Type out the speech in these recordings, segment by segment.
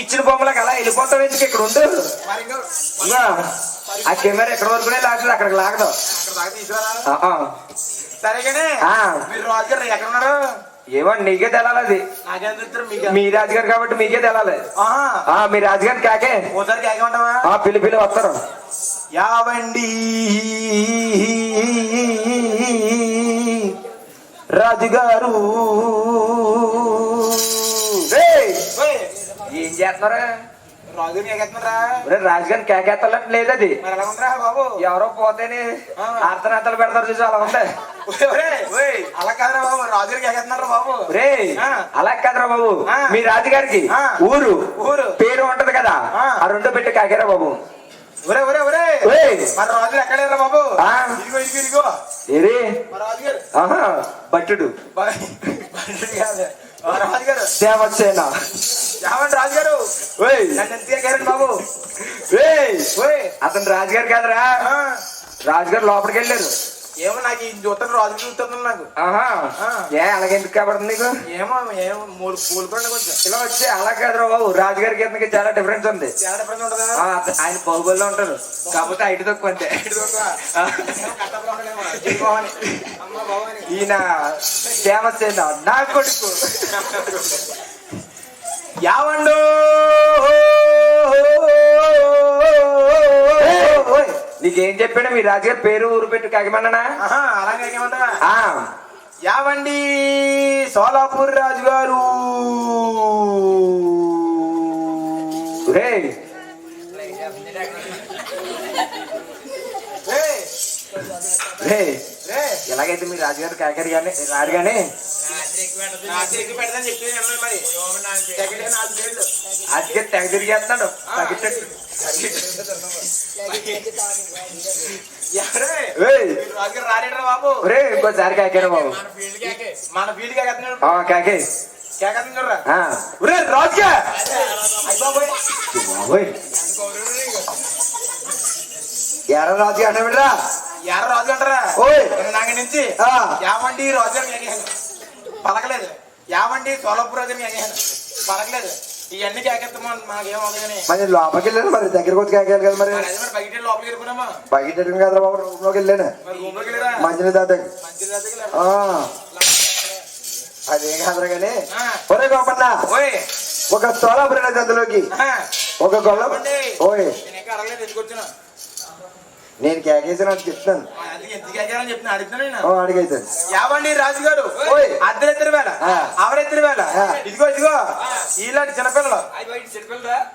ఇచ్చిన బొమ్మలకు అలా వెళ్ళిపోతావు ఎందుకు? ఇక్కడ ఉండు. ఆ కెమెరా ఎక్కడ వరకునే లాగదు. అక్కడికి లాగదు. సరేగానే. మీరు రాజుగారు ఎక్కడ ఉన్నారు ఏమో నీకే తెలాలి మీ రాజుగారు కాబట్టి మీకే తెలాలి. మీ రాజుగారి కాకే. కేకమంటావా? ఆ పిల్లి పిల్లి వస్తారు. యావండి. రాజుగారు చేస్తున్నారా? ఒరే రాజుగారిని కేకెత్తలేదు లేదు అది. బాబు? ఎవరో పోతేనే. అర్ధనాతలు పెడతారు చూసి అలా ఉంది. అలా కాదురా బాబు రాజుగారు కేకెత్తున్నారా బాబు? రే. అలా కదరా బాబు. మీ రాజుగారికి. ఊరు ఊరు. పేరు ఉంటది కదా ఆ. రెండు పెట్టి కాకేరా బాబు. ఒరే ఒరే రాజులు ఎక్కడేరా బాబు. ఇదిగో ఇదిగో ఇదిగో. ఏరి? మా రాజుగారు. ఆహా భట్టుడు బా- బండి కాదు. మా రాజుగారు. దేవసేన. యావండి రాజుగారు. ఓయ్. నన్ను ఎంత ఎక్కారండి బాబు. అతను రాజుగారు కాదురా. రాజుగారు లోపలికి వెళ్ళారు. ఏమో నాకు ఈ చూస్తాను రాజు చూస్తాను నాకు. ఏ అలాగెందుకు కాబడుతుంది నీకు? ఏమో ఏమో మూలు పూలుకోండి కొంచెం. ఇలా వచ్చి అలా కాదురా బాబు. రాజుగారికి ఇతనికి చాలా డిఫరెన్స్ ఉంది. చాలా డిఫరెన్స్ ఉంటుందా? ఆయన బాహుబలిలో ఉంటారు. కాకపోతే హైట్ తక్కువ అంతే. ఇటు దొరకవా? ఏమో కట్టప్పగా ఉండలేమో. యావండు! నీకేం చెప్పాడు మీ రాజుగారి పేరు ఊరు పెట్టి కాకిమన్నానా? అలాగే యావండి సోలాపూర్ రాజు గారు. ఎలాగైతే మీ రాజుగారు కాకరి కానీ అదిగే తెగ రాజుగారు రాలేడరా బాబు? ఒరే ఇంకోసారి కాకేరా బాబు. మన ఫీల్డ్ కాకే. రాజుగా. ఎర్ర రాజుగా అన్నవిడరా ఎర్ర రాజు అంటారా? ఓయ్. నాగ నుంచి. యావండి రాజు పలకలేదు యావండి సోలాపూర్ రాజు అని ఎగేసాను పలకలేదు. ఇవన్నీ కేకెత్తామా మాకేం అవ్వదు కానీ. మరి లోపలికి వెళ్ళాను మరి దగ్గరకు వచ్చి కాకేయాలి కదా మరి. బయట లోపలికి వెళ్ళిపోయినామా బయట ఎట్టుకుని కదరా బాబు రూమ్లోకి వెళ్ళాను మంచిని? ఆ, అదేం కాదురా కానీ. ఒరే గోపన్న. ఓయ్. ఒక సోలాపురి అందులోకి ఆ. ఒక గొల్ల. ఓయ్. నేను కేకేసిన చెప్తాను నేను. ఓ, అడిగైతాను యావండి రాజు గారు ఓయ్. అద్దరెత్తిరి వేళ. ఆ. అవరెత్తిరి వేళ. ఇదిగో ఇదిగో. ఇలాంటి చిన్నపిల్లలు.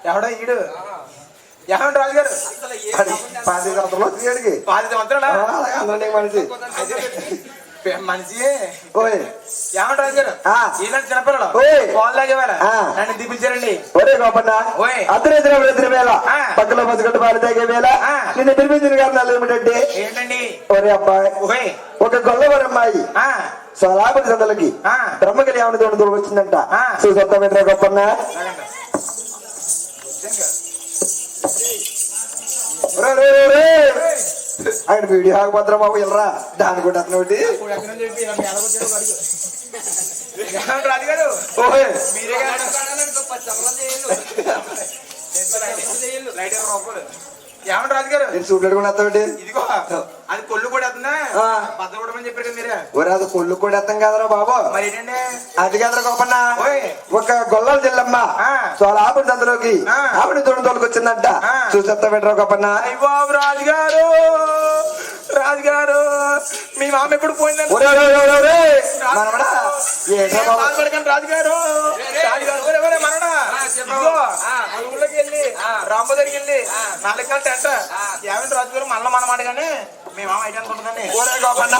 ఎవడో ఈడు. ఏమండి రాజు గారు అది పది సంవత్సరాలు పాతి సంవత్సరాల? మనిషి. మనిషి గారు. ఇలాంటి చిన్నపిల్లలు. పాలు. నన్ను దిపించారండి. ఒరే గోపన్న. ఎదురు వేళ. పక్కన పసుగట్టు పాలు తాగే వేళ. నిన్ను తిరిపించిన కారణాలు ఏమిటంటే? ఏంటండి? ఒరే అబ్బాయి. ఒక గొల్లవరం అమ్మాయి. ఆ, సోలాపతి సందలకి ఆ. బ్రహ్మకి ఏమని తోడు దూరం వచ్చిందంట. పెట్టరా గొప్పన్న. ఒరే, ఆయన వీడియో ఆగపోతారా బాబు వెళ్ళరా దాని కూడా అతను ఒకటి. ఇదిగో అది కొల్లు కూడా వస్తుందా. బద్ద కూడా చెప్పారు కదా మీరే. ఒరే అది కొల్లు కూడా ఎత్తాం కదరా బాబు. మరి ఏంటండి? అది కదరా గొప్పన్న. ఒక గొల్లల జిల్లమ్మ. ఆ. సోలాపతి సందులోకి ఆ. ఆవిడ తోడు తోలుకొచ్చిందంట. ఆ. చూసొత్తా పెట్టరా గొప్పన్న అయ్య బాబు రాజుగారు. రాజుగారు మీ మామ ఎప్పుడు పోయిందండి? రాజుగారు ఊళ్ళోకి వెళ్ళి రాంబో దగ్గరికి వెళ్ళి నాలుగు కాళ్ళ టెంట ఏమంటే రాజుగారు మళ్ళీ మన మాట కానీ మీ మామ అయితే అనుకుంటుందండి. ఒరే గోపన్న.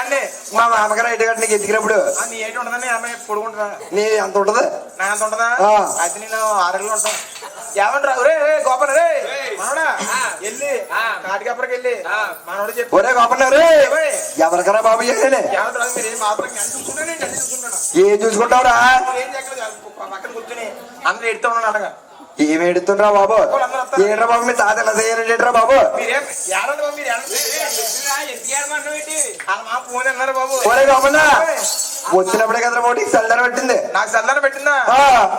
అండి మా మామగారు ఐదు గంటలకు నీకు ఎత్తికినప్పుడు. ఆ, నీ ఏంటి ఉంటుందండి అమ్మాయి పొడుగుంటుందా నీ ఎంత ఉంటది? నా ఎంత ఉంటుందా? ఆ. అయితే నేను ఆరేళ్ళు ఉంటాను. ఏమంటారు రే రే గోపన్ రే మనోడా వెళ్ళి కాటికప్పటికి వెళ్ళి మనోడు చెప్పి ఒరే గోపన్న రే ఓయ్. ఎవరికరా బాబు ఏమంటారు మీరు ఏం మాత్రం అన్ని చూసుకుంటాను అన్ని చూసుకుంటాను ఏం చూసుకుంటావురా ఏం చేయట్లేదు పక్కన కూర్చుని అందరూ ఎడుతూ ఉన్నాను అలాగా ఏం ఎడుతుండ్రా బాబు ఏంట్రా బాబు మీ తాత ఎలా చేయాలంటరా బాబు ఒరే గోపన్న. వచ్చినప్పుడే కదా మోడీకి సల్దార పెట్టింది. నాకు సల్లాన పెట్టిందా.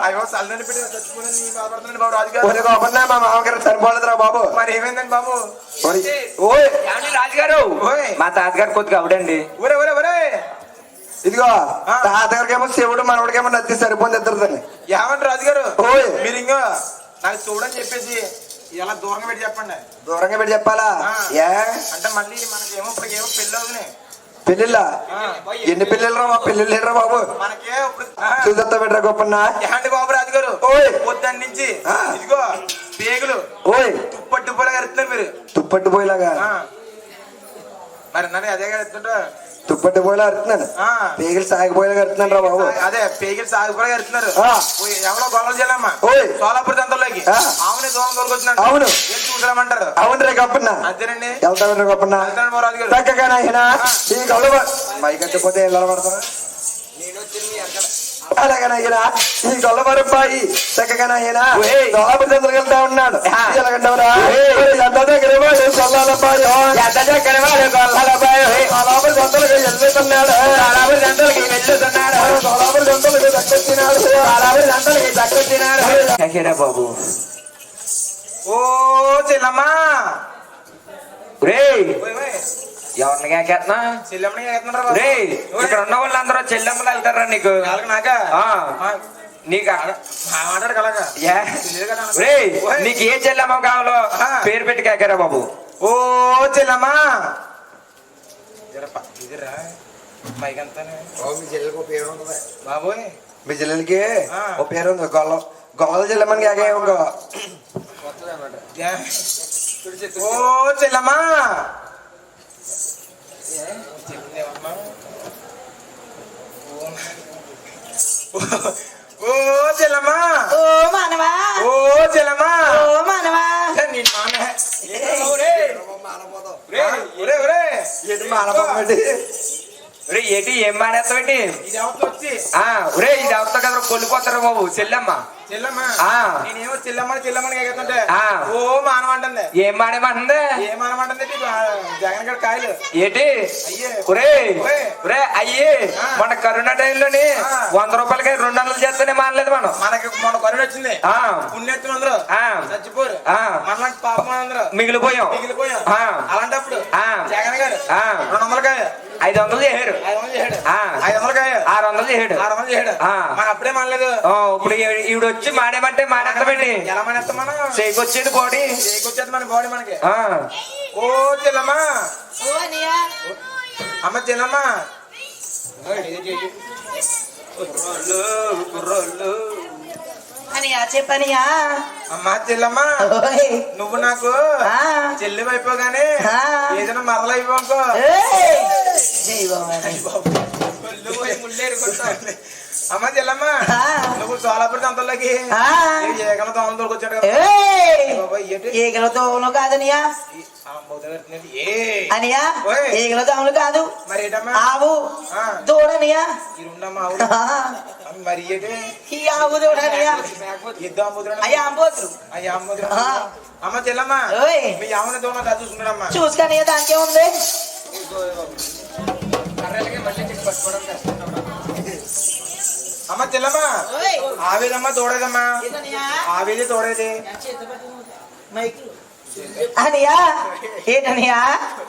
అయ్యో సల్లాన పెట్టి చచ్చిపోయింది నీ బాధపడుతున్నాను బాబు రాజుగారు. మా మామగారు చనిపోలేదురా బాబు. మరి ఏమైందండి బాబు? ఓయ్. రాజుగారు? ఓయ్. మా తాతగారు కొద్దిగా అవుడండి. ఒరే ఒరే ఒరే. ఇదిగో. తాతగారికేమో శివుడు మనవడికేమో నత్తి సరిపోయింది ఇద్దరిదని ఏమండి రాజుగారు? ఓయ్. మీరు ఇంకో నాకు చూడని చెప్పేసి ఇలా దూరంగా పెట్టి చెప్పండి. దూరంగా పెట్టి చెప్పాలా. ఏ? అంటే మళ్ళీ మనకేమో ఇప్పటికేమో పెళ్ళి అవుతున్నాయి. పెళ్ళిళ్ళ. ఎన్ని పెళ్ళిళ్ళు రా పెళ్ళిళ్ళు లేడురా బాబు. చూసొస్తా గోపన్న ఏమండి బాబు రాజుగారు ఓయ్. పొద్దున్న నుంచి. ఇదిగో పేగులు ఓయ్ తుప్పట్టు ఎడుతున్నారు మీరు తుప్పట్టు పోయేలాగా. మరి నన్ను అదే ఎడుతుంటా తుప్పట్టు పోయేలా అరుతున్నాను. ఆ. పేగిలు సాగిపోయేలాగా అరుతున్నాను రా బాబు. అదే పేగులు సాగుపోలా ఎడుతున్నారు ఆ. ఎవరో గొడవ చేయాలమ్మా. ఓయ్. సోలాపూర్ దంతలోకి ఆ. ఆవుని దూరం తోలుకొచ్చినాడు. అవును. ఏం చూసామంటారు? అవును రే గొప్పన్న అంతేనండి వెళ్తా పెట్టరా గొప్పన్న చక్కగా నాయన ఈ కళ్ళు మైక్ ఎలా పడతారా? అలాగే నాయన ఈ గొల్ల మరపాయి చక్కగా నాయన ఓయ్. దోలాపతి చంద్రులు వెళ్తా ఉన్నాడు. ఎలాగంటావురా. ఎంత దగ్గర కొల్లాలపాయి ఎంత గొల్లలపాయ, ఓయ్. దోలాపతి చంద్రులకు వెళ్ళుతున్నాడు దోలాపతి చంద్రులకు దక్కొచ్చినాడు. దక్కొచ్చినాడు. చకేరా బాబు. ఓ ఓయ్ ఓయ్. ఎవరిని కాకేస్తున్నా చెల్లమ్మని? రేయ్ ఓయ్. ఇక్కడ ఉన్న వాళ్ళందరూ చెల్లెమ్మలు వెళ్తారా నీకు నాకా. నీకు మా మాట్లాడు కలగా కదా నాకు. రేయ్ ఓయ్. నీకు ఏ చెల్లెమ్మ కావాలో ఆ. పేరు పెట్టి కాకేరా బాబు ఓ చెల్లమ్మా బాబోయ్ మీ చెల్లెలకి ఆ. ఓ పేరు ఉంది గొల్ల గొల్ల చెల్లెమ్మని కాకే ఇంకో యా. ఓ చెల్లమ్మా? ఓ- ఓ చెల్లమ్మా ఓ మానవా. ఓ చెల్లమ్మా ఓ మానవా. నీ ఏంటి ఏం మానేస్తావేంటి ఇది అవతల వచ్చి ఆ ఒరే ఇది అవుతా కదా కొల్లిపోతారు బాబు చెల్లెమ్మ. నేనేమో చెల్లమ్మని చెల్లమ్మని ఎగుతుంటే. ఓ మానవ అంటుంది ఏం మానేమంటుంది ఏ? ఆ, జగన్ గడ కాయలు ఏంటి అయ్యే. ఒరే అయ్యి. మన కరోనా టైంలోని. వంద రూపాయలకి రెండు వందలు చేస్తేనే మానలేదు మనం మనకి మన కరుణ వచ్చింది ఆ పుణ్యత్తులు అందరూ. చచ్చిపోరు ఆ. మనలాంటి పాపం అందరూ మిగిలిపోయాం మిగిలిపోయాం. అలాంటప్పుడు. జగన్ గారు. రెండు వందల కాయ ఐదు వందలు చేశారు. ఐదు వందలు చేశాడు. ఆ. ఐదు వందల కాయ ఆరు వందలు చేశాడు. ఆరు వందలు చేశాడు. ఆ. మన అప్పుడే మనలేదు ఇప్పుడు ఈ- ఈవిడ వచ్చి మానేమంటే మానేస్తామండి. ఎలా మానేస్తాం మనం? చేకొచ్చేది బాడీ. చేకొచ్చేది మన బాడీ మనకి. ఆ. ఓ అనియా అమ్మ చెల్లమ్మా అనియా చెప్పనియా. అమ్మా చెల్లమ్మా నువ్వు నాకు ఆ. చెల్లి అయిపోగానే ఆ. ఏదైనా జై బాబా అమ్మ చెల్లమ్మా. సోలాపూర్ దోమలు దొరికొచ్చాడు దోమలు కాదనియా? అనియా. ఈగల దోమలు కాదు. ఆవు. దూడనియా? మరి ఈ ఆవు దూడనియా? అయ్యా అయ్యా. అమ్మ చెల్లమ్మా. మీ ఆవుని కాదు చూసుకున్నాడమ్మా. చూసుకనియా దానికే ఉంది అమ్మ చెల్లమ్మా. ఓయ్. ఆవేదమ్మా తోడేదమ్మా. ఆవేది తోడేది? అనియా? ఏంటనియా?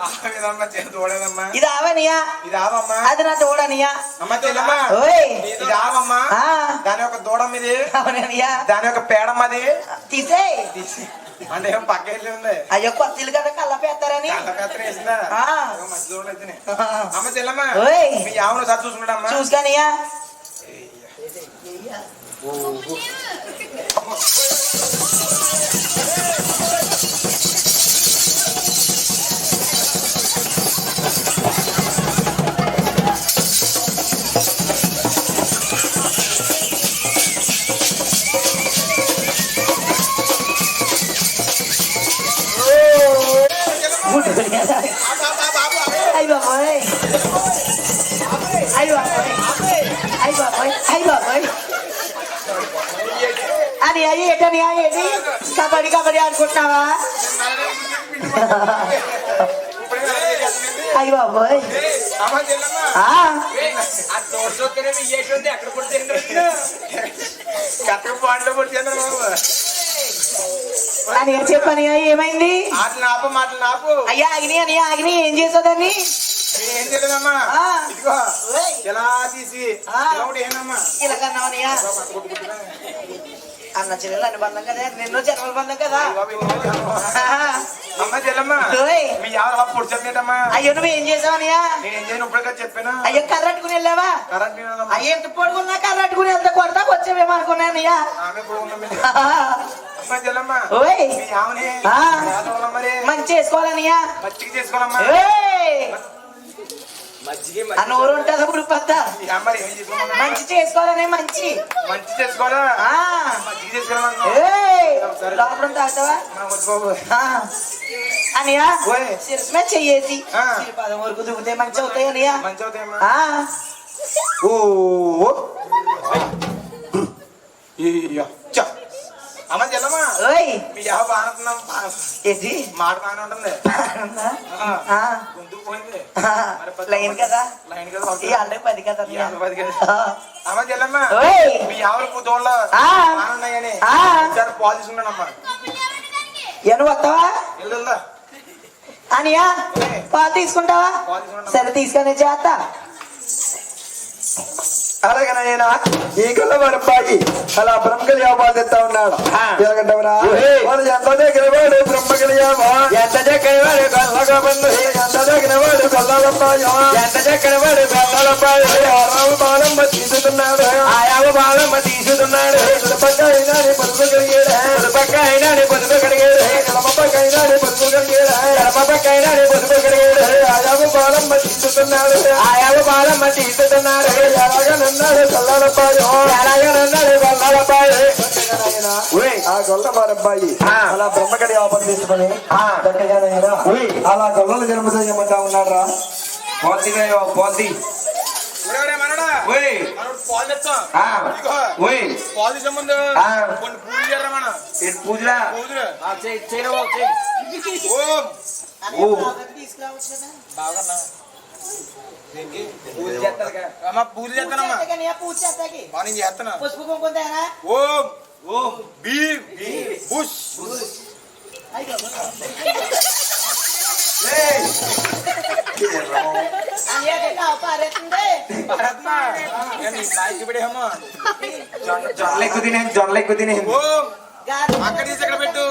ఆవేదమ్మా చె- తోడేదమ్మా. ఇది ఆవనియా? ఇది ఆవమ్మా. అది నా తోడనియా? అమ్మ చెల్లమ్మా. ఓయ్. ఇది ఆవమ్మా. ఆ, దాని యొక్క దూడం ఇది. అవుననియా దాని యొక్క పేడమ్మది తీసేయ్ తీసి. అంటే ఏం పక్క వెళ్ళి ఉంది? అయ్యో కొత్తలు కదా కళ్ళ అయితేనే. అమ్మ చెల్లమ్మా. ఓయ్. మీ ఆవును సార్ చూసుకున్నాడమ్మా. చూసుకనియా? అయ్య ఏంటని ఏంటి కబడ్డీ కబడ్డీ ఆడుకుంటున్నావా? అయ్యి బాబోయ్. చెప్పని ఏమైంది? అయ్యా ఆగిని అని ఆగిని ఏం చేసేదాన్ని ఏం తెలియదమ్మా ఓయ్. ఇలా తీసి ఆ. ఇలా ఇలాగన్నావనియా అన్న చెల్లెలు అని బంధం కదా? నిన్ను జన్మల బంధం కదా? అమ్మ చెల్లమ్మ. మీ ఆవిడ అయ్యో నువ్వు ఏం చేసావనియా నేను చేయను చెప్పాను? అయ్యో కర్రట్టుకుని వెళ్ళావా. అయ్యో ఎంత పడుకున్నా కర్రట్టుకుని ఎంత కొడతా వచ్చావేమో అనుకున్నానయ్యా ఆమె ఇప్పుడు ఉందమ్మ. అమ్మ చెల్లమ్మ. మంచి చేసుకోవాలనియా మచ్చికి చేసుకోవాలమ్మా. ఆ నోరు ఉంటుంది ఇప్పుడు పెద్ద. మంచి చేసుకోవాలనే మంచి. మంచి చేసుకోవాలా? బాబు. ఆ. అనియా ఓయ్. శిరస్ మీద చెయ్యేసి. పదం వరకు దువ్వుతే మంచి అవుతాయి అనియా. మంచి అవుతాయమ్మా ఆ. ఓ. అమ్మ చెల్లమ్మ ఓయ్. మీ యావ బాగుంటున్నాం ఏంటి? మాట బాగానే ఉంటుంది. ఆ. ఆ. గొంతు పోయింది. లైన్ కదా? లైన్ కదా ఈ అంటే పది కదా పది కదా. అమ్మ చెల్లమ్మ మీ ఆవుల పుతోళ్ళ ఆ. బాగున్నాయని ఆ. ఒకసారి పాలు తీసుకున్నానమ్మా ఎను వస్తావా? వెళ్దా అనియా. పాలు తీసుకుంటావా. సరే తీసుకొని చేస్తా అలాగనైనా ఈ కళ్ళ అబ్బాయి అలా బ్రహ్మకలి వ్యాపారం తెస్తా ఉన్నాడు. వాడు ఎంత దగ్గర వాడు బ్రహ్మకలి వ్యాపారం ఎంత చక్కని వాడు గొల్లగా బంధు ఎంత దగ్గర వాడు కళ్ళాలబ్బాయో ఎంత చక్కని వాడు గొల్లలబ్బాయి ఆరావు బాలమ్మ తీసుకున్నాడు ఆయావ బాలమ్మ తీసుకున్నాడు పక్క అయినా ఎడమ పక్క అయినా నీ పొదుపు కడిగాడు ఆయావు బాలమ్మ తీసుకున్నాడు ఆయావ బాలమ్మ తీసుకున్నాడు ఎలాగనన్నాడు కళ్ళాలబ్బాయో ఎలాగనన్నాడు గొల్లలబ్బాయి ఓయ్. ఆ గొల్ల మారబ్బాయి ఆ. అలా బ్రహ్మకడి వ్యాపారం తీసుకొని ఆ. చక్కగానైనా ఓయ్. అలా గొల్లలు జన్మతయ్యమంటా ఉన్నాడు పోల్ది పోల్ది ఒరేయ్ మనడా ఓయ్ మనోడు పాలు తెచ్చాం ఆ. ఇదిగో ఓయ్ పాలు తీసే ముందు ఆ. కొన్ని పూలు చేయరా మన ఇది పూజలా పూజలు చేయవు ఓం ఓ. తీసుకురావచ్చు కదా బాగున్నా పూజ చేస్తారుగా అమ్మ పూజ చేస్తానమ్మా అనియా పూజ చేస్తాకి మా నేను చేస్తాను పసుపు కుంకుమ తేనా ఓం ఓం భీం బుష్ అనియా గట్ట పారేస్తుంది భారత్మా నేను సాయికి పెడేమో జొన్నలు ఎక్కువ తినేది జొన్నలు ఎక్కువ తినేది ఓం గారు అక్కడ పెట్టు.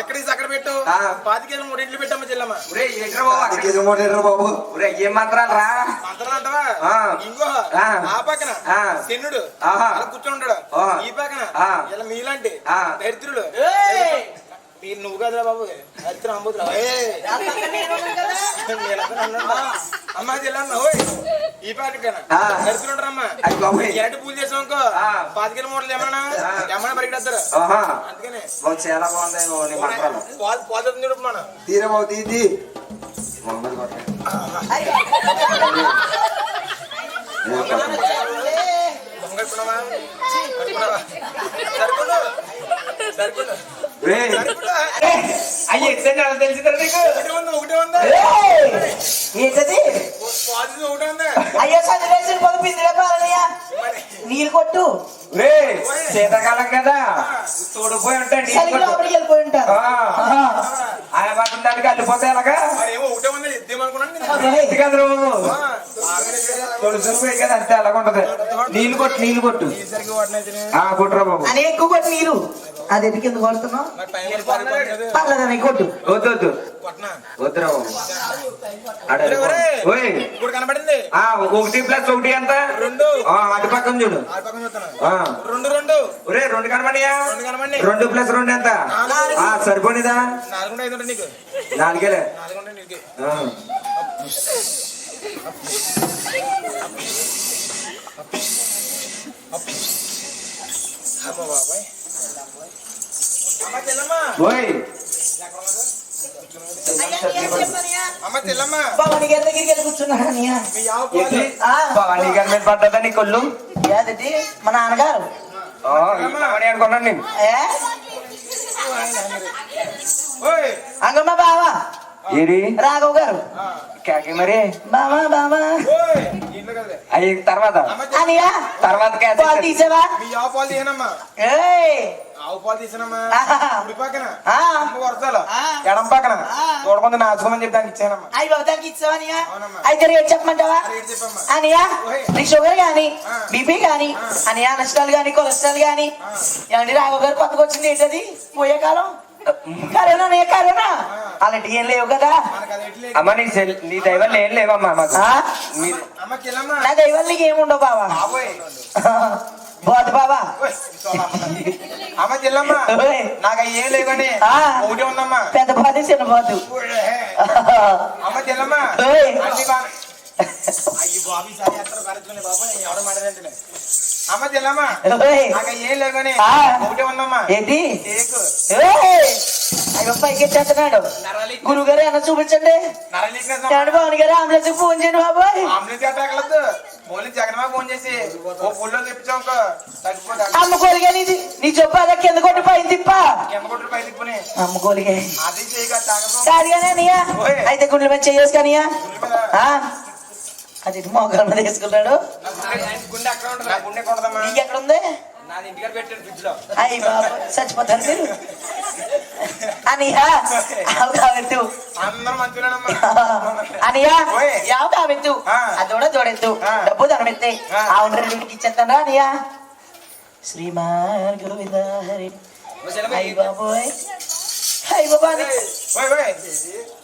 ఎక్కడ తీసి అక్కడ పెట్టు ఆ. పాతికేళ్ళు మూడు ఇంట్లు పెట్టమ్మా చెల్లమ్మ ఒరే ఏంట్రా బాబు అక్కడ? ఇది మోడేరు బాబు ఒరే ఏం మంత్రాలు రా మంత్రాలు అంటావా ఆ. ఇంకో ఆ. ఆ పక్కన ఆ. శనుడు ఆహా. అలా కూర్చొని ఉంటాడు ఆ. ఈ పక్కన ఆ. ఇలా మీలాంటి ఆ. మీరు నువ్వు కదరా బాబు? దరిద్రం అంబుతురా అమ్మా. ఓయ్. ఈ పాటికనా. ఆ. దరిద్రులు ఉంటారమ్మా అయ్య బాబోయ్. ఎరటి పూజ చేసాం అనుకో ఆ. పాతికేళ్ళ మూటలు ఏమన్నా. ఏమన్నా పరిగెడతారు? అందుకనే. బాబు చాలా బాగుంది బాబు పాలు అవుతుంది చూడు మన తీది. దొంగ కట్టుకున్నావా? కట్టుకున్నావా? సరుకులు సరుకులు అయ్యి ఎత్తండి అలా తెలిసిందా నీకు? ఒకటే ఉంది ఏంటది? అయ్యో పొద్దు పిసిరే పాలనయ్యా నీళ్ళు కొట్టు రే శీతాకాలం కదా తోడిపోయి ఉంటాయి చలికి. లోపలికి వెళ్ళిపోయి ఉంటారు ఆ. ఆయన మాత్రం దానికి అల్లిపోతే ఎలాగా మరి ఏమో ఒకటే ఉంది ఇద్దామనుకున్నాను నేను. ఇది కదా నువ్వు ఆ, ఆగనే లేదు. తొలిసిపోయి కదా అంతే అలాగ ఉంటది నీళ్ళు కొట్టు నీళ్ళు కొట్టు. ఆ కొట్టురా బాబు అని ఎక్కువ కొట్టు నీరు అది ఎందుకు ఎందుకు కొడుతున్నావు. పర్లేదని కొట్టు వద్దు వద్దు ఇప్పుడు కనబడింది. ఆ ఒకటి ప్లస్ ఒకటి ఎంత? రెండు. ఆ, అటు పక్కన చూడు. రెండు రెండు. ఒరే రెండు కనబడియా? రెండు ప్లస్ రెండు ఎంత? సరిపోనిదా? నాలుగేలే. బాబాయ్. భవాని గారి దగ్గరికి వెళ్ళి కూర్చున్నాను. భవానీ గారి మీద పడ్డదా నీ కొల్లు? ఏదండి మా నాన్నగారు. భవానీ అనుకున్నాను నేను. అంగమ్మ బావా. ఏది? రాఘవ్ గారు. కేకే మరి? బావా బావా. అయ్యి తర్వాత? తర్వాత తీసావా. ఎడం పక్కన. చూడకుండా నాచుకోమని చెప్పి దానికి ఇచ్చానమ్మా. అయ్యి బాబు దానికి ఇచ్చావా అనియా? అవునమ్మా. అయితే రేట్ చెప్పమంటావా? అనియా. నీ షుగర్ గాని. బీపీ గాని అనియా నష్టాలు గాని కొలెస్ట్రాల్ గాని ఏమండి రాఘవ్ గారు కొత్తగా వచ్చింది ఏంటది? పోయే కాలం? కరోనా నే కరోనా. అలాంటివి ఏం లేవు కదా. అమ్మ నీ నీ దైవం ఏం లేవమ్మా మాకు. నా దైవం నీకు ఏముండవు బావా? బాబోయ్. బోధ చూడు అమ్మ. చెల్లమ్మ. నాకు ఏం లేవని. ఒకటి ఉందమ్మా. పెద్ద బాధ చిన్న బాధ. అమ్మ చెల్లమ్మ అయ్యి బాబు ఈసారి ఎక్కడ భరించుకునే బాబు? ఎవడ మాట్లాడంటే అమ్మ అవి ఏం లేవని. ఒకటి ఉందమ్మా. ఏంటి? పైకి ఎత్తేస్తున్నాడు. గురువు గారు ఏమన్నా చూపించండి. భవన్ గారు అంబులెన్స్ ఫోన్ చేయండి బాబాయ్ ఆంబులెన్స్ ఎట్టగలదు పోలీ జగన్మా ఫోన్ చేసి ఓ పుల్లో తెప్పించాం ఇంకో తగ్గిపోతా. అమ్ముకోలిగా నీది. నీ చెప్పు అలా కింద కొట్టి పైన తిప్పా. కింద కొట్టు పై తిప్పుని. అమ్ముకోలిగా అది చేయగా. అయితే గుండెల మీద కానియా అది మోకాల మీద వేసుకున్నాడు? నీకు ఎక్కడ ఉంది? అయ్యి బాబు మీరు. అనియా కావెత్తు అనియా. యావ కావెత్తు. అదోడ జోడెత్తు. ఆ. డబ్బు ధనమెత్తే. ఆ. రెండింటికి ఇచ్చేస్తాను అనియా. శ్రీమాన్ గోవింద హరి అయ్యి బాబోయ్. అయ్యి బాబా అని ఓయ్ ఓయ్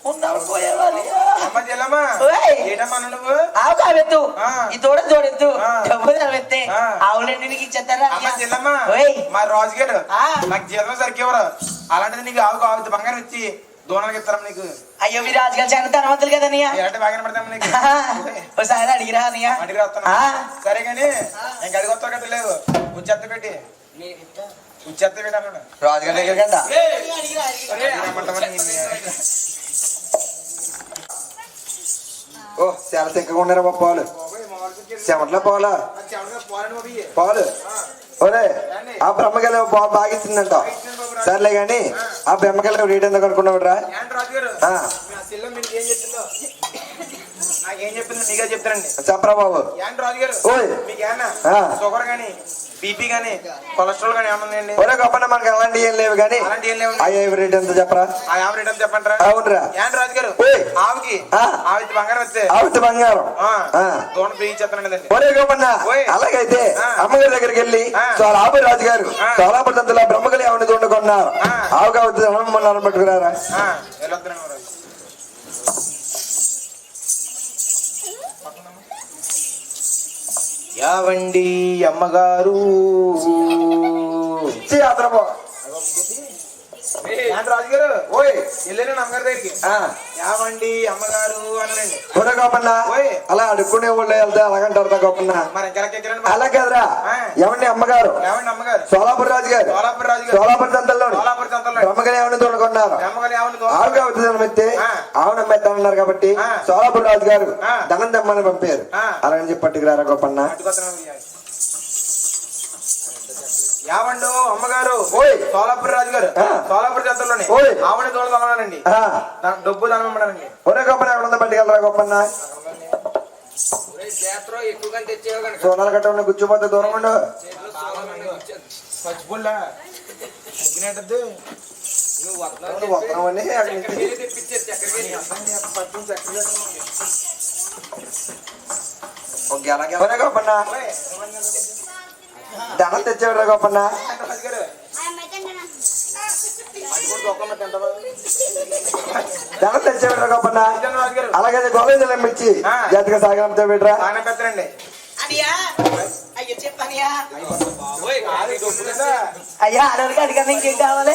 ఉన్నాడు పోయేవాళ్ళు అమ్మ చెల్లమ్మా ఓయ్. ఏంటమ్మా నువ్వు ఆవు కావెత్తు ఆ. ఈ తోడ జోడెత్తు ఆ. డబ్బు ధనమెత్తే ఆ. ఆవులన్నిటికి ఇచ్చేస్తారా మా రాజుగారు. నాకు జీతం సరికి ఎవరు అలాంటిది నీకు ఆవు కావాలి బంగారం ఇచ్చి దూనాలకు ఇస్తాం నీకు అయ్యో మీరు రాజుగారు చాలా ధనవంతులు కదా అనియా ఎలాంటి బాగానే పడతాం నీకు ఒకసారి అడిగిరా అనియా అడిగి రాస్తాను ఆ. సరే కానీ ఇంకా అది కొత్త కట్ట లేదు ఉచ్చెత్త పెట్టి ఉచ్చెత్త రాజుగారి ఓ చాలా తిక్కగా ఉన్నారా బాబు పాలు? చెమట్ల పాలు? పాలు? ఒరే ఆ బ్రహ్మగల బాగా బాగా ఇచ్చిందంట సర్లే గాని ఆ బ్రహ్మగల రేట్ ఎందుకు అనుకున్నావు రా ఆ, ఆ ఏం చెప్పిందో మీకే చెప్తారండి చెప్పరా బాబు ఏంటి రాజుగారు ఓయ్. మీకు ఏమన్నా ఆ. షుగర్ కానీ బీపీ కానీ కొలెస్ట్రాల్ కానీ ఏమన్నా ఉందండి ఒరే గొప్పన మనకి అలాంటి ఏం లేవు కానీ అలాంటి ఏం లేవు రేట్ ఎంత చెప్పరా ఆ యావరేజ్ ఏం చెప్పంటారా అవునురా ఏంటి రాజుగారు ఓయ్. ఆవుకి ఆ. ఆవిడ బంగారం వస్తే ఆవిడ బంగారం ఆ, ఆ. ఒరే. అలాగైతే ఆ. అమ్మగారి దగ్గరికి వెళ్ళి ఆ. సోలాపూర్ రాజు గారు ఆ. సోలాపూర్ తంతులో బ్రహ్మగలి ఆవిడ చూడకున్నారు ఆ. ఆవు కావచ్చు అమ్మన్నారు పట్టుకురారా వెళ్ళొద్దురండి యావండి అమ్మగారు. అతను రాజుగారు? ఓయ్. వెళ్ళాను అమ్మగారి దగ్గరికి ఆ. యావండి అమ్మగారు అనండి గోపన్న. అలా అడుక్కునే వాళ్ళు వెళ్తే అలాగంటారు గోపన్న. అలా కదరా ఆ. ఏమండి అమ్మగారు? యావండి అమ్మగారు? సోలాపూర్ రాజు గారు సోలాపూర్ రాజు గారు సోలాపూర్ తంతల్లో సోలాపూర్ తంతలో బ్రహ్మగలి ఆవిడ చూడకున్నారు అమ్మగారు యావండి ఆవు కావచ్చు ధనమెత్తే ఆ. ఆవును అమ్మేస్తానన్నారు కాబట్టి. సోలాపూర్ రాజు గారు. ధనం తెమ్మని పంపారు. అలాగని చెప్పి పట్టుకురారా గోపన్న యావండు అమ్మగారు ఓయ్. సోలాపూర్ రాజు గారు ఆ. సోలాపూర్ జంతువులోని ఓయ్. ఆవిడ తోడు తగలనండి ఆ. డబ్బు దానం ఇమ్మడానండి ఒరే గొప్పన ఎక్కడ ఉందో పట్టుకెళ్ళరా గొప్పన్న సోనాలు కట్ట ఉన్న కూర్చోపోతే దూరం ఉండు పచ్చిపుల్ల నువ్వు వస్తున్నావని అక్కడి గొప్పన్న ధనం తెచ్చాడు గొప్పన్న ధనం తెచ్చేవరా గొప్పన్న అలాగే గోవిందలు ఇచ్చి ఆ. సాగరంతో సాగనంతో బిడ్రా బాగానే అయ్యో చెప్పనియా అయ్యా ఆడవాళ్ళకి అడిగాను ఇంకేం కావాలి?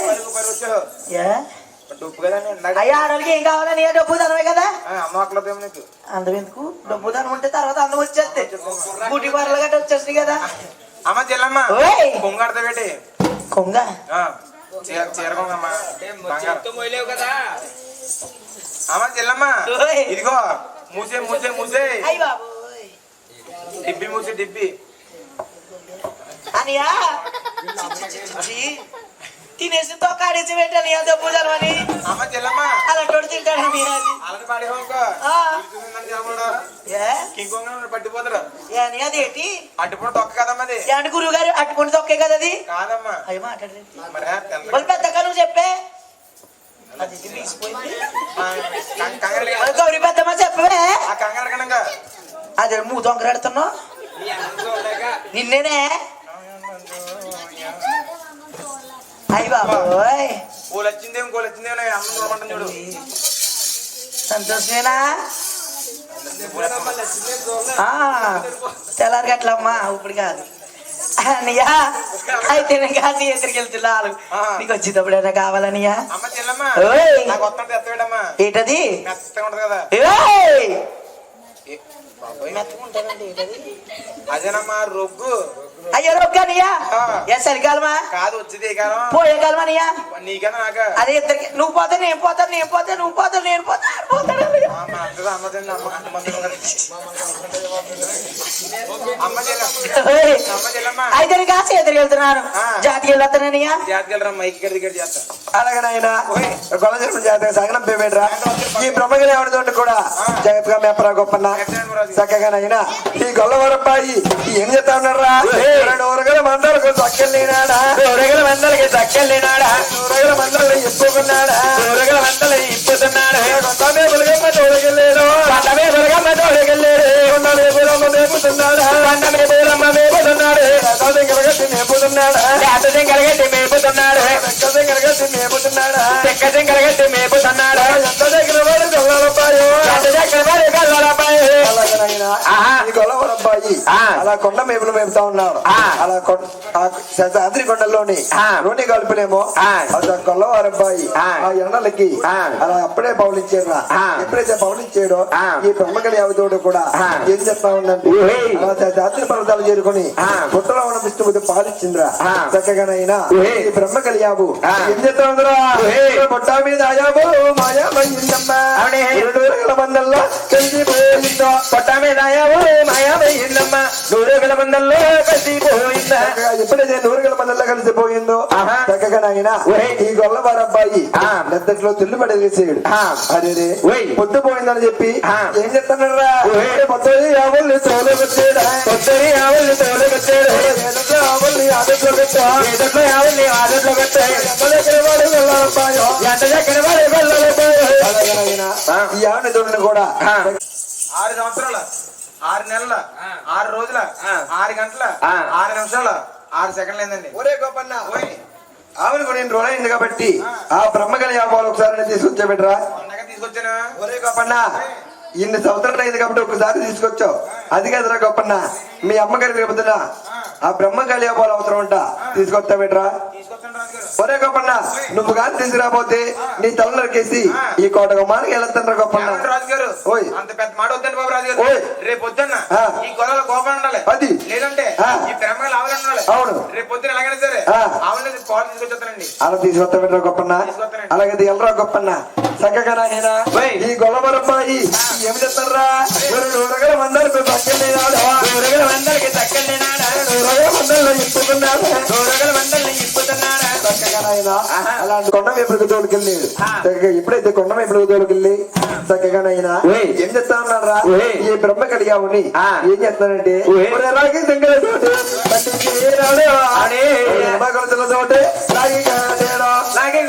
ఏ? కదా అయ్యా ఆడవాళ్ళకి ఏం కావాలని డబ్బు ధనమే కదా. అందం ఎందుకు? డబ్బు ధనం ఉంటే తర్వాత అందం వచ్చేస్తే. బూటి బర్రెలు గట్ట వచ్చేస్తుంది కదా. అమ్మ చెల్లమ్మ కొంగ ఆ, చీర చీరకొంగమ్మ బంగారం. అమ్మ చెల్లమ్మ ఓయ్. ఇదిగో మూసే మూసే మూసే. డిబ్బి మూసే డిబ్బి. అనియా తినేసి తొక్క ఆడేసి పెట్టాలి ఏ దెబ్బలు అని చెల్లమ్మ. అలాంటి తింటాడు అది ఏంటి? అట్టుప్పుడు తొక్క కదమ్మా అది. ఏంటి గురువు గారు అట్టుకుని తొక్కే కదా అది? కాదమ్మా. అవి మాట్లాడలేదు. పెద్దగా నువ్వు చెప్పే. గౌరీ పెద్దమ్మ చెప్పవే. అదే మూ దొంగరాడుతున్నావు నిన్నేనే? అయ్యి బాబోయ్. పూలు వచ్చింది ఇంకోలు వచ్చింది అమ్మ చూడమంటాను చూడు. సంతోషమేనా? ఆ, తెల్లారి గట్లమ్మా ఇప్పుడు కాదు. అన్నయ్యా అయితే నేను కాదు ఎక్కడికి వెళ్తున్నాను నీకు వచ్చేటప్పుడైనా కావాలనియా అమ్మ చెల్లమ్మ ఓయ్. నాకు వస్తుంటే ఎత్తవేడమ్మా ఏంటది? మెత్తగా ఉంటది కదా. ఏయ్! ఏ, బాబోయ్. మెత్తగుంటానండి, ఏంటది? అదేనమ్మా రొగ్గు. అయ్యో రొక్కనియా ఆ. ఏ చలికాలమా కాదు వచ్చింది పోయే నీకన్నా నాక అదే ఇద్దరికి నువ్వు పోతే నేను పోతా నేను పోతే నువ్వు పోతా నేను పోతా పోతాడు అయితే నీకు ఆశ ఎదురు వెళ్తున్నాను. జాతికి వెళ్ళొస్తానయ్యా జాతకెళ్ళరా మైకి గడి గడి చేస్తా అలాగే నాయన. గొల్లజన్మ జాతక సగనం పేమెంట్రా. ఈ బ్రహ్మగిరి ఎవరితోటి కూడా జాగ్రత్తగా మేపరా గొప్పన్న. చక్కగా నాయన ఈ గొల్లవరబ్బాయి ఏం చెప్తా ఉన్నారా రెండు ఊరగల మందలకు చక్కెళ్ళినాడా ఊరగల మందలకి చక్కెళ్ళినాడా ఊరగల మందలు ఇప్పుకున్నాడా? ఊరగల మందలు ఇప్పుతున్నాడా కొంతమే బులగమ్మ తోడగలేడు కొంతమే బులగమ్మ తోడగలేడు కొంతమే బులమ్మ మేపుతున్నాడా. కొంతమే బులమ్మ మేపుతున్నాడు? కలగట్టి మేపుతున్నాడా కలగట్టి మేపుతున్నాడు అలా కొండ మేపులు మేపుతా ఉన్నాడు అలా కొం- శతాద్రి కొండలోని నూనె కలుపునేమో అది గొల్లవారబ్బాయి ఆ. ఎండలకి అలా అప్పుడే పౌలించాడు ఎప్పుడైతే పౌలించాడో ఈ బ్రహ్మగలి అవతోడు కూడా ఏం చెప్తా ఉందంటే అలా పర్వతాలు చేరుకొని పుట్టలో ఉన్న విష్ణుమూర్తి పాలిచ్చిందిరా. చక్కగానైనా ఈ బ్రహ్మగలి యాబు ఏం చెప్తా ఉందిరా? పుట్ట మీద అయాబు వేల మందల్లో కలిసిపోయిందో? పుట్ట మీద అయాబు మాయామయ్యిందమ్మా నూరుగల మందల్లో కలిసిపోయిందా? ఎప్పుడైతే నూరుగల మందల్లో కలిసిపోయిందో చక్కగా నాయన ఈ గొల్లవారి అబ్బాయి. నిద్దట్లో తుల్లి పడేసాడు అదే పొద్దు పోయిందని చెప్పి ఏం చెప్తున్నారా ఆవుల్ని ఆవుల్ని ఆవుల్ని ఆదట్లో ఆవుల్ని ఆదట్లో పెట్టాడు ఎంత దగ్గర వాడు ఈ ఆవుని తోడుని కూడా. ఆరు సంవత్సరాల ఆరు నెలల ఆరు రోజుల ఆరు గంటల ఆరు నిమిషాల. ఆరు సెకండ్లు ఏందండి ఒరే గోపన్న ఆవుని కూడా నేను రోజైంది కాబట్టి ఆ బ్రహ్మగలి యాభాలు ఒకసారి తీసుకొచ్చా బిడ్డరా తీసుకొచ్చాను? ఒరే గోపన్న ఇన్ని సంవత్సరాలు అయింది కాబట్టి ఒకసారి తీసుకొచ్చావు. అది కదరా గొప్పన్న మీ అమ్మగారి రేపుతున్నా ఆ. బ్రహ్మగలి యాభాలు అవసరం అంట తీసుకొస్తా రాజుగారు. ఒరే గొప్పన్న నువ్వు కానీ తీసుకురాపోతే నీ తల నరికేసి ఈ కోట గుమ్మానికి వెళ్తాను గొప్పన్న. ఏమంటారు రాజుగారు? ఓయ్. అంత పెద్ద మాట వద్దండి బాబు రాజుగారు. ఓయ్. రేపు పొద్దున్న ఆ. ఈ గొడవలో కోపం ఉండాలి. అది. లేదంటే ఆ. ఈ ప్రేమగా ఆవులు ఉండాలి. అవును. రేపు పొద్దున ఎలాగైనా సరే తీసుకొచ్చేస్తానండి. అలా తీసుకొస్తా బిడ్డరా గొప్పన్న. అలాగే ఎల్లరా గొప్పన్న. చక్కగా నాయనా ఈ గొల్లవరబ్బాయి ఏమి చెప్తారా మందరికి ఊరగల మందరిలో ఇప్పుకున్నాడు ఊరగల మందరిని ఇప్పుతున్నాడు? అలాంటి కొండ వైపులకు తోలుకెళ్ళాడు చక్కగా ఎప్పుడైతే కొండ వైపులకు తోలుకెళ్ళి చక్కగా నాయనా ఏం చెప్తా ఉన్నారా ఈ బ్రహ్మ కడిగావుని ఏం చెప్తానంటే రాగి దగ్గర తోటి రాగి కాడేడో లాగి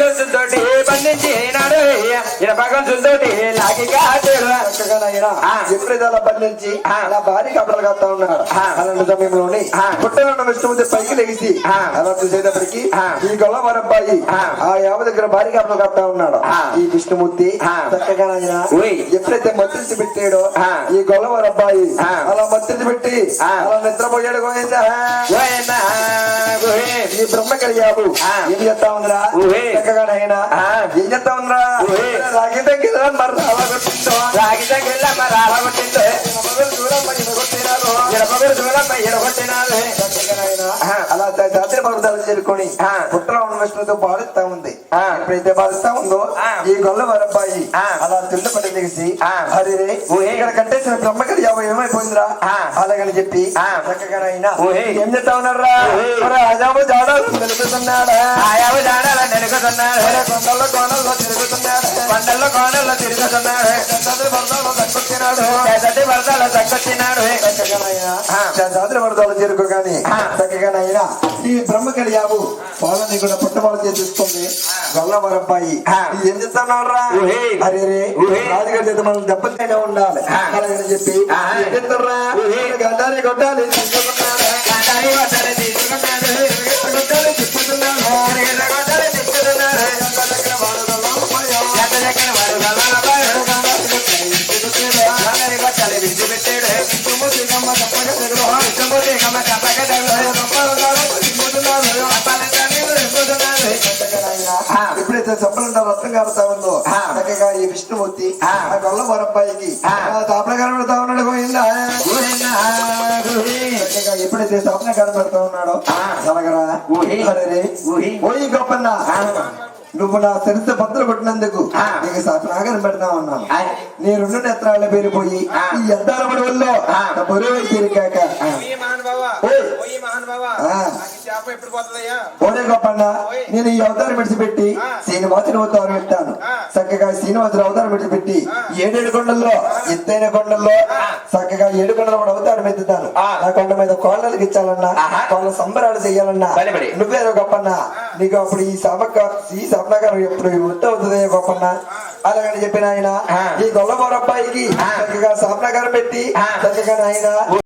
గొలుసుతోటి బంధించి అలా భారీ కబడలు కాస్తా ఉన్నాడు అలాంటి సమయంలోని పుట్టనున్న విష్ణుమూర్తి పైకి లెగిసి అలా చూసేటప్పటికి ఈ గొల్లవారి అబ్బాయి ఆ. యావ దగ్గర భారీ కబడలు కాస్తా ఉన్నాడు. ఈ విష్ణుమూర్తి చక్కగా ఎప్పుడైతే మత్రించి పెట్టాడో ఈ గొల్లవారి అబ్బాయి అలా మత్రించి పెట్టి అలా నిద్రపోయాడు గోవిందా. ఈ బ్రహ్మ కలిగావు. ఏం చేస్తా ఉందిరా? చక్కగా నాయన ఏం చేస్తా ఉందిరా? రాగి దగ్గర మరి అలా కొట్టిందో రాగి దగ్గర రాళ్ళ కొట్టింది చూడమ్మ కొట్టినారు ఇనపగురు దూరం ఎడగొట్టినాడు అలా జాతర పర్వతాలు చేరుకొని పుట్టలో ఉన్న విష్ణుతో పాలిస్తా ఉంది ఎప్పుడైతే బాధిస్తా ఉందో. ఈ గొల్ల వరబ్బాయి. అలా తుల్లిపడి దిగిసి ఆ. అరే. ఇక్కడ కట్టేసిన బ్రహ్మకరి యాభై ఏమైపోయిందిరా. అలాగని చెప్పి. చక్కగా అయినా ఊహే. ఏం చెప్తా ఉన్నారా. అజాబు జాడాలు తెలుపుతున్నాడా ఆయావు నెడుకుతున్నాడు కొండల్లో కోణల్లో తిరుగుతున్నాడు కొండల్లో కోడల్లో తిరుగుతున్నాడు చంద్రుడి పరదాలు దక్కొచ్చినాడు ఎదటి వరదలు తగ్గొచ్చినాడు. చంద్రుడి పరదాలు తిరుగు కానీ. చక్కగానైనా ఈ బ్రహ్మకలి యాబు పాలని కూడా పుట్టబాలు చేస్తుంది గొల్ల వరబ్బాయి ఆ. ఇది ఏం చెప్తున్నారా ఊహే. అరే రే. రాజుగారి చేత మనం దెబ్బతీనే ఉండాలి. అలాగని చెప్పి చెప్తారా ఊహే. గడ్డాలి చెప్పలంటే రక్తం కారుతా ఉందో ఆ. చక్కగా ఈ విష్ణుమూర్తి ఆ. ఆ గొల్ల వరబ్బాయికి ఆ. తాపన కనబడతా ఉన్నాడు. చక్కగా ఎప్పుడైతే స్వప్న కనబడతా ఉన్నాడో ఊహి. ఓయి గొప్పన్న. నువ్వు నా చరిత్ర బద్దలు కొట్టినందుకు. నీకు సత్నాగరం పెడతా ఉన్నాను ఆయ్. నీ రెండు నేత్రాల పేరిపోయి. ఈ అద్దాల పడవల్లో ఆ. నా బరువు తీరికాక ఓడే గొప్పన్న. నేను ఈ అవతారం విడిచిపెట్టి. శ్రీనివాసుని అవతారం పెట్టాను. చక్కగా శ్రీనివాసుని అవతారం విడిచిపెట్టి. ఏడేడు కొండల్లో ఎత్తైన కొండల్లో చక్కగా ఏడు కొండలు కూడా అవతారం ఎత్తుతాను ఆ. నా కొండ మీద కోళ్ళకి ఇచ్చాలన్నా. కోళ్ళ సంబరాలు బలి. నువ్వేరో గొప్పన్న నీకు అప్పుడు ఈ సభక ఈ సభనగారు ఎప్పుడు వృత్తి అవుతుంది గొప్పన్న అలాగని చెప్పిన ఆయన. ఈ గొల్లబోరబ్బాయికి ఆ. చక్కగా సభనగారు పెట్టి. చక్కగా ఆయన